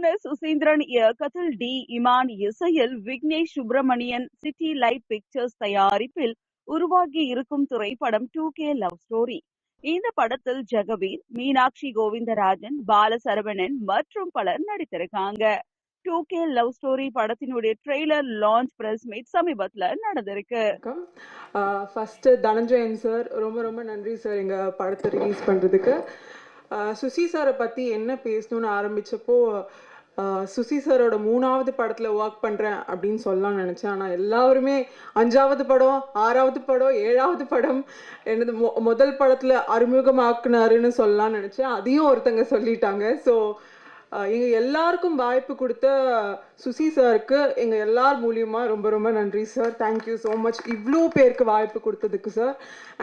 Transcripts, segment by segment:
இயக்குனர் சுசீந்திரன் இயக்கத்தில் டி. இமான் இசையில் Vignesh Subramanian city light pictures தயாரிப்பில் உருவாகி இருக்கும் திரைப்படம் டூ கே லவ் ஸ்டோரி. இந்த படத்தில் ஜெகவீர் மீனாட்சி கோவிந்தராஜன் பாலசரவணன் மற்றும் பலர் நடித்திருக்காங்க. டூ கே லவ் ஸ்டோரி படத்தினுடைய ட்ரெய்லர் லான்ச் பிரஸ் மீட் சமீபத்துல நடந்திருக்கு. ஃபர்ஸ்ட் தனஞ்சயன் சார் ரொம்ப ரொம்ப நன்றி சார் எங்கள் படத்தை ரிலீஸ் பண்ணுறதுக்கு சுசி சாரை பற்றி என்ன பேசணும்னு ஆரம்பித்தப்போ சுசி சாரோட மூணாவது படத்தில் ஒர்க் பண்ணுறேன் அப்படின்னு சொல்லலாம் நினச்சேன். ஆனால் எல்லாருமே அஞ்சாவது படம் ஆறாவது படம் ஏழாவது படம் எனது மொ முதல் படத்தில் அறிமுகமாக்குனாருன்னு சொல்லலாம் நினச்சேன். அதையும் ஒருத்தங்க சொல்லிட்டாங்க. ஸோ எங்கள் எல்லாருக்கும் வாய்ப்பு கொடுத்த சுசி சாருக்கு எங்கள் எல்லார் மூலியமாக ரொம்ப ரொம்ப நன்றி சார் தேங்க்யூ ஸோ மச் இவ்வளோ பேருக்கு வாய்ப்பு கொடுத்ததுக்கு sir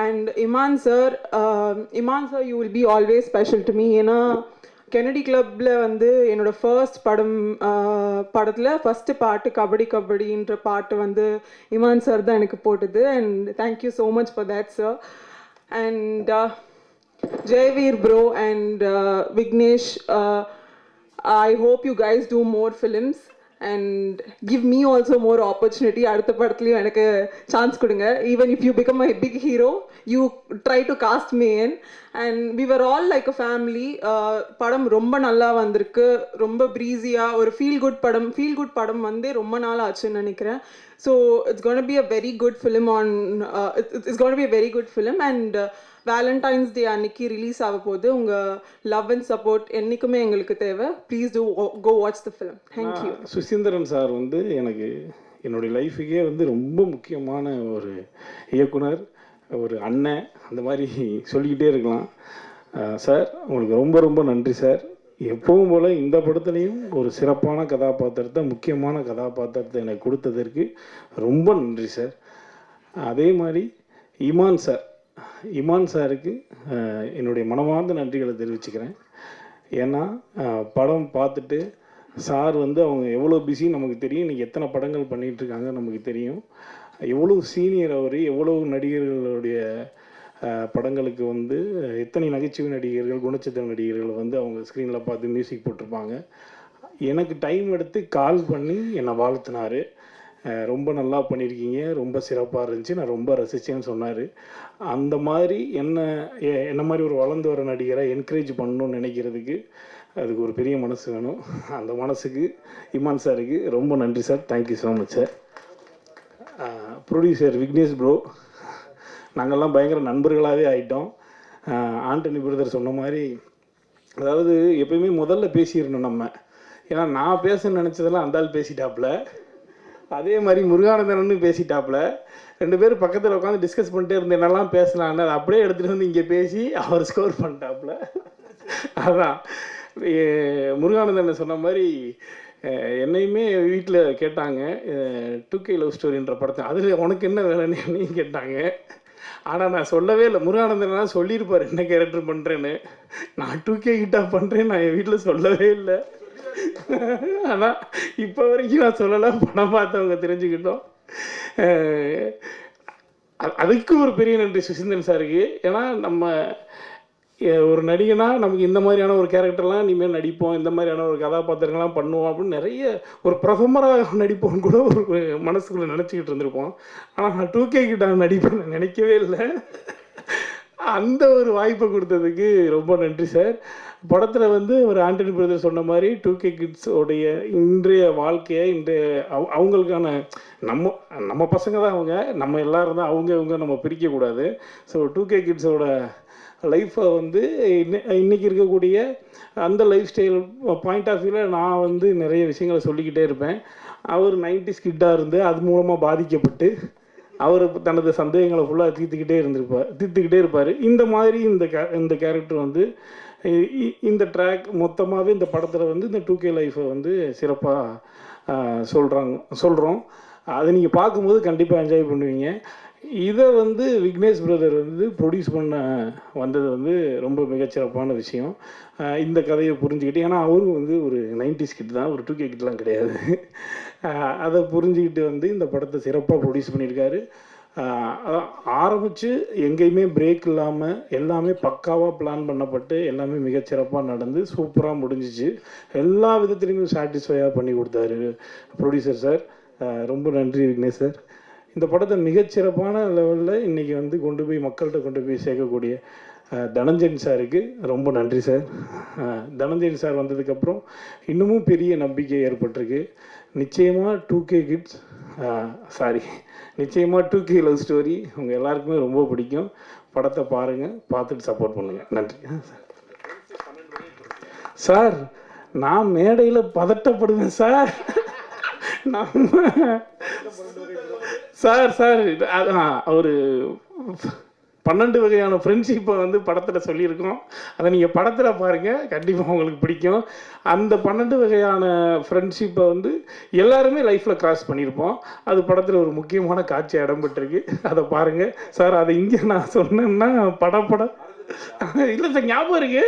and Imman sir Imman sir you will be always special to me ஏன்னா கெனடி கிளப்பில் வந்து என்னோட ஃபர்ஸ்ட் படம் படத்தில் ஃபஸ்ட்டு பாட்டு கபடி கபடின்ற பாட்டு வந்து இமான் சார் தான் எனக்கு போட்டது. And thank you so much for that sir and Jayaveer bro and Vignesh I hope you guys do more films and give me also more opportunity அடுத்த படத்துலையும் எனக்கு சான்ஸ் கொடுங்க. Even if you become I big hero you try to cast me in and we were all like a family படம் ரொம்ப நல்லா வந்திருக்கு. ரொம்ப ப்ரீஸியாக ஒரு ஃபீல் குட் படம் ஃபீல் குட் படம் வந்து ரொம்ப நாள் ஆச்சுன்னு நினைக்கிறேன். So it's gonna be a very good film on it's gonna be a very good film and Valentine's day அன்னைக்கு ரிலீஸ் ஆக போகுது உங்கள் லவ் அண்ட் சப்போர்ட் என்றைக்குமே எங்களுக்கு தேவை. Please to go watch the film thank you Suseenthiran sir வந்து எனக்கு என்னுடைய லைஃபுக்கே வந்து ரொம்ப முக்கியமான ஒரு இயக்குனர் ஒரு அண்ணன் அந்த மாதிரி சொல்லிக்கிட்டே இருக்கலாம். சார் உங்களுக்கு ரொம்ப ரொம்ப நன்றி சார். எப்பவும் போல் இந்த படத்துலையும் ஒரு சிறப்பான கதாபாத்திரத்தை முக்கியமான கதாபாத்திரத்தை எனக்கு கொடுத்ததற்கு ரொம்ப நன்றி சார். அதே மாதிரி இமான் சார் இமான் சாருக்கு என்னுடைய மனமார்ந்த நன்றிகளை தெரிவிச்சுக்கிறேன். ஏன்னா படம் பார்த்துட்டு சார் வந்து அவங்க எவ்வளோ பிஸி நமக்கு தெரியும் இன்றைக்கி எத்தனை படங்கள் பண்ணிகிட்ருக்காங்க நமக்கு தெரியும். எவ்வளோ சீனியர் அவர் எவ்வளோ நடிகர்களுடைய படங்களுக்கு வந்து எத்தனை நகைச்சுவை நடிகர்கள் குணச்சித்திர நடிகர்கள் வந்து அவங்க ஸ்க்ரீனில் பார்த்து மியூசிக் போட்டிருப்பாங்க. எனக்கு டைம் எடுத்து கால் பண்ணி என்னை வாழ்த்தினார். ரொம்ப நல்லா பண்ணியிருக்கீங்க ரொம்ப சிறப்பாக இருந்துச்சு. நான் ரொம்ப ரசித்தேன்னு சொன்னார். அந்த மாதிரி என்ன என்ன மாதிரி ஒரு வளர்ந்து வர நடிகரை என்கரேஜ் பண்ணணும்னு நினைக்கிறதுக்கு அதுக்கு ஒரு பெரிய மனசு வேணும். அந்த மனசுக்கு இமான் சாருக்கு ரொம்ப நன்றி sir. Thank you so much sir producer Vignesh bro நாங்கள்லாம் பயங்கர நண்பர்களாகவே ஆகிட்டோம் ஆண்டனி பிரதர் சொன்ன மாதிரி அதாவது எப்பயுமே முதல்ல பேசிடணும் நம்ம. ஏன்னா நான் பேச நினச்சதெல்லாம் அந்த ஆள் பேசிட்டாப்புல. அதே மாதிரி முருகானந்தனு பேசிட்டாப்புல. ரெண்டு பேரும் பக்கத்தில் உட்காந்து டிஸ்கஸ் பண்ணிட்டே இருந்த என்னெல்லாம் பேசலான்னு அதை அப்படியே எடுத்துகிட்டு வந்து இங்கே பேசி அவர் ஸ்கோர் பண்ணிட்டாப்புல. அதான். முருகானந்தன் சொன்ன மாதிரி என்னையுமே வீட்டில் கேட்டாங்க. டூ கே லவ் ஸ்டோரின்ற படத்தை. அதில் உனக்கு என்ன வேலைன்னு கேட்டாங்க. ஆனால் நான் சொல்லவே இல்லை. முருகானந்தன்லாம் சொல்லியிருப்பார் என்ன கேரக்டர் பண்ணுறேன்னு நான் டூ கே கிட்டா பண்ணுறேன் நான் என் வீட்டில் சொல்லவே இல்லை. ஆனால் இப்போ வரைக்கும் நான் சொல்லலை படம் பார்த்தவங்க தெரிஞ்சுக்கிட்டோம். அதுக்கு ஒரு பெரிய நன்றி சுசீந்திரன் சாருக்கு. ஏன்னா நம்ம ஒரு நடிகனா நமக்கு இந்த மாதிரியான ஒரு கேரக்டர்லாம் இனிமேல் நடிப்போம் இந்த மாதிரியான ஒரு கதாபாத்திரங்கள்லாம் பண்ணுவோம் அப்படின்னு நிறைய ஒரு பிரதமராக நடிப்போம் கூட ஒரு மனசுக்குள்ளே நினச்சிக்கிட்டு இருந்திருப்போம். ஆனால் நான் டூ கே கிட்ட நடிப்பேன் நினைக்கவே இல்லை. அந்த ஒரு வாய்ப்பை கொடுத்ததுக்கு ரொம்ப நன்றி சார். படத்தில் வந்து ஒரு ஆண்டனி பிரதர் சொன்ன மாதிரி டூ கே கிட்ஸோடைய இன்றைய வாழ்க்கையை இன்றைய அவ அவங்களுக்கான நம்ம நம்ம பசங்க தான் அவங்க. நம்ம எல்லோரும் தான் அவங்க அவங்க நம்ம பிரிக்கக்கூடாது ஸோ டூ கே கிட்ஸோட லைஃப்பை வந்து இன்றைக்கி இருக்கக்கூடிய அந்த லைஃப் ஸ்டைல் பாயிண்ட் ஆஃப் வியூவில் நான் வந்து நிறைய விஷயங்களை சொல்லிக்கிட்டே இருப்பேன். அவர் நைன்டி ஸ்கிட்டாக இருந்து அது மூலமாக பாதிக்கப்பட்டு அவர் தனது சந்தேகங்களை ஃபுல்லாக தீர்த்துக்கிட்டே இருந்திருப்பார் தீர்த்துக்கிட்டே இருப்பார். இந்த மாதிரி இந்த கே இந்த கேரக்டர் வந்து இந்த ட்ராக் மொத்தமாகவே இந்த படத்தில் வந்து இந்த டூ கே லைஃப்பை வந்து சிறப்பாக சொல்கிறாங்க சொல்கிறோம் அதை நீங்கள் பார்க்கும்போது கண்டிப்பாக என்ஜாய் பண்ணுவீங்க. இதை வந்து விக்னேஷ் பிரதர் வந்து ப்ரொடியூஸ் பண்ண வந்தது வந்து ரொம்ப மிகச்சிறப்பான விஷயம். இந்த கதையை புரிஞ்சுக்கிட்டு ஏன்னா அவரும் வந்து ஒரு நைன்டிஸ் கிட் தான் ஒரு டூ கே கிட்லாம் கிடையாது. அதை புரிஞ்சுக்கிட்டு வந்து இந்த படத்தை சிறப்பாக ப்ரொடியூஸ் பண்ணியிருக்காரு. ஆரம்பித்து எங்கேயுமே பிரேக் இல்லாமல் எல்லாமே பக்காவாக பிளான் பண்ணப்பட்டு எல்லாமே மிகச்சிறப்பாக நடந்து சூப்பராக முடிஞ்சிச்சு. எல்லா விதத்துலேயுமே சாட்டிஸ்ஃபையாக பண்ணி கொடுத்தாரு ப்ரொடியூசர் சார் ரொம்ப நன்றி விக்னேஷ் சார் இந்த படத்தை மிகச்சிறப்பான லெவலில் இன்றைக்கி வந்து கொண்டு போய் மக்கள்கிட்ட கொண்டு போய் சேர்க்கக்கூடிய தனஞ்சயன் சாருக்கு ரொம்ப நன்றி சார். தனஞ்சயன் சார் வந்ததுக்கப்புறம் இன்னமும் பெரிய நம்பிக்கை ஏற்பட்டிருக்கு. நிச்சயமாக டூ கே கிட்ஸ் சாரி நிச்சயமாக டூ கே லவ் ஸ்டோரி உங்கள் எல்லாருக்குமே ரொம்ப பிடிக்கும். படத்தை பாருங்கள் பார்த்துட்டு சப்போர்ட் பண்ணுங்கள் நன்றி. சார் நான் மேடையில் பதட்டப்படுவேன் சார். நம்ம சார் சார் ஒரு பன்னெண்டு வகையான ஃப்ரெண்ட்ஷிப்பை வந்து படத்தில் சொல்லியிருக்கோம். அதை நீங்கள் படத்தில் பாருங்கள் கண்டிப்பாக உங்களுக்கு பிடிக்கும். அந்த பன்னெண்டு வகையான ஃப்ரெண்ட்ஷிப்பை வந்து எல்லாருமே லைஃப்பில் கிராஸ் பண்ணியிருப்போம். அது படத்தில் ஒரு முக்கியமான காட்சி இடம்பெற்றிருக்கு. அதை பாருங்கள் சார் அதை இங்கே நான் சொன்னேன்னா படப்படம் படம் இல்லை சார் ஞாபகம் இருக்கு.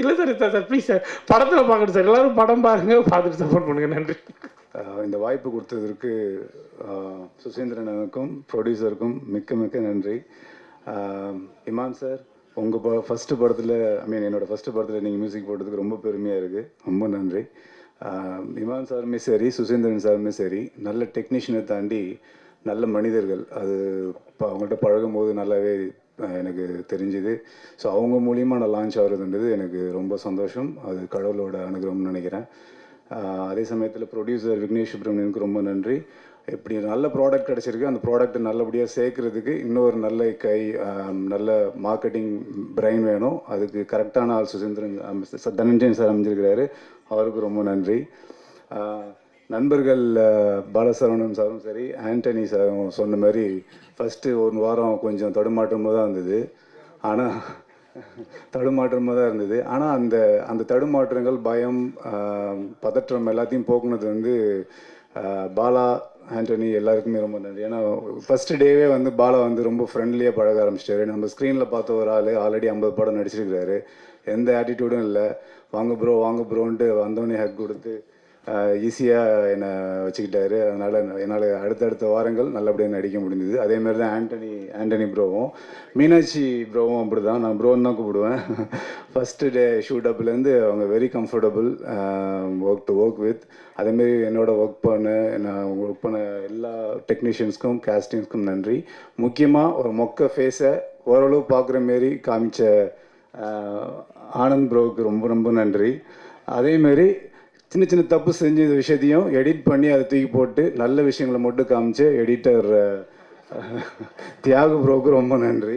இல்லை sir sir sir please sir. படத்தில் பார்க்கணும் சார். எல்லாரும் படம் பாருங்கள் பார்த்துட்டு சப்போர்ட் பண்ணுங்கள் நன்றி. இந்த வாய்ப்பு கொடுத்ததற்கு ஆஹ் சுசீந்திரனுக்கும் ப்ரொடியூசருக்கும் மிக்க மிக்க நன்றி. இமான் சார் உங்கள் ப ஃபஸ்ட்டு படத்தில் ஐ மீன் என்னோடய ஃபஸ்ட்டு படத்தில் நீங்கள் மியூசிக் போட்டதுக்கு ரொம்ப பெருமையாக இருக்குது ரொம்ப நன்றி. இமான் சாருமே சரி சுசீந்திரன் சாருமே சரி. நல்ல டெக்னீஷியனை தாண்டி நல்ல மனிதர்கள். அது இப்போ அவங்கள்ட்ட பழகும் போது நல்லாவே எனக்கு தெரிஞ்சுது. ஸோ அவங்க மூலியமாக நான் லான்ச் ஆகிறதுன்றது எனக்கு ரொம்ப சந்தோஷம். அது கடவுளோட அனுகிரகம்னு நினைக்கிறேன். அதே சமயத்தில் ப்ரொடியூசர் விக்னேஷ் சுப்ரமணியனுக்கு ரொம்ப நன்றி. இப்படி நல்ல ப்ராடக்ட் கிடச்சிருக்கு அந்த ப்ராடக்ட் நல்லபடியாக சேர்க்கறதுக்கு இன்னொரு நல்ல கை நல்ல மார்க்கெட்டிங் பிரைன் வேணும். அதுக்கு கரெக்டான ஆள் சுசீந்திரன் தனஞ்சயன் சார் அமைஞ்சிருக்கிறாரு. அவருக்கு ரொம்ப நன்றி. ஆஹ், நண்பர்கள் பாலசரவணன் சாரும் சரி ஆண்டனி சாரும் சொன்ன மாதிரி ஃபஸ்ட்டு ஒரு வாரம் கொஞ்சம் தடுமாற்றமாக தான் இருந்தது. ஆனால் தடுமாற்றமாக தான் இருந்தது. ஆனால் அந்த அந்த தடுமாற்றங்கள் பயம் பதற்றம் எல்லாத்தையும் போக்குனது வந்து பாலா ஆண்டனி எல்லாருக்குமே ரொம்ப நன்றி. ஏன்னா ஃபஸ்ட்டு டேவே வந்து பாலா வந்து ரொம்ப ஃப்ரெண்ட்லியாக பழக ஆரம்பிச்சிட்டாரு. நம்ம ஸ்க்ரீனில் பார்த்த ஒரு ஆள் ஆல்ரெடி ஐம்பது படம் நடிச்சிருக்கிறாரு. எந்த ஆட்டிடியூடும் இல்லை. வாங்க ப்ரோ வாங்க ப்ரோன்ட்டு வந்தோடனே ஹக் கொடுத்து ஈஸியாக என்னை வச்சுக்கிட்டாரு. அதனால் என்னால் அடுத்தடுத்த வாரங்கள் நல்லபடியாக நடிக்க முடிஞ்சது. அதே மாதிரி தான் ஆண்டனி ஆண்டனி ப்ரோவும். மீனாட்சி ப்ரோவும் அப்படி தான் நான் ப்ரோன்னு தான் கூப்பிடுவேன். ஃபஸ்ட்டு டே ஷூட் அப்லேருந்து அவங்க very comfortable work to work with அதேமாரி என்னோட ஒர்க் பண்ண நான் ஒர்க் பண்ண எல்லா டெக்னீஷியன்ஸ்க்கும் கேஸ்டிங்ஸ்க்கும் நன்றி. முக்கியமாக ஒரு மொக்க ஃபேஸை ஓரளவு பார்க்குற மாரி காமிச்ச ஆனந்த் ப்ரோவுக்கு ரொம்ப ரொம்ப நன்றி. அதேமாரி சின்ன சின்ன தப்பு செஞ்ச விஷயத்தையும் எடிட் பண்ணி அதை தூக்கி போட்டு நல்ல விஷயங்களை மட்டும் காமிச்ச எடிட்டர் தியாக ப்ரோவுக்கு ரொம்ப நன்றி.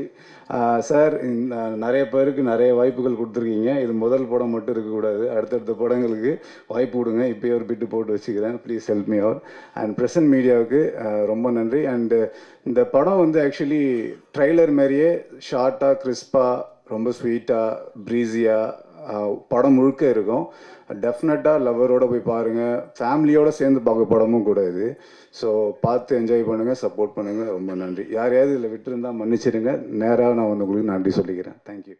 சார் இந்த நிறைய பேருக்கு நிறைய வாய்ப்புகள் கொடுத்துருக்கீங்க. இது முதல் படம் மட்டும் இருக்கக்கூடாது. அடுத்தடுத்த படங்களுக்கு வாய்ப்பு கொடுங்க. இப்போயே ஒரு பிட்டு போட்டு வச்சுக்கிறேன். Please help me or and present மீடியாவுக்கு ரொம்ப நன்றி. அண்டு இந்த படம் வந்து ஆக்சுவலி ட்ரைலர் மாதிரியே ஷார்ட்டாக கிறிஸ்பாக ரொம்ப ஸ்வீட்டாக ப்ரீஸியாக படம் முழுக்க இருக்கும். டெஃபினட்டாக லவ்வரோட போய் பாருங்கள் ஃபேமிலியோடு சேர்ந்து பார்க்க படமும் கூட இது. ஸோ பார்த்து என்ஜாய் பண்ணுங்கள் சப்போர்ட் பண்ணுங்கள் ரொம்ப நன்றி. யாரையாவது இதில் விட்டுருந்தா மன்னிச்சிடுங்க. நேராக நான் வந்து உங்களுக்கு நன்றி சொல்லிக்கிறேன். தேங்க்யூ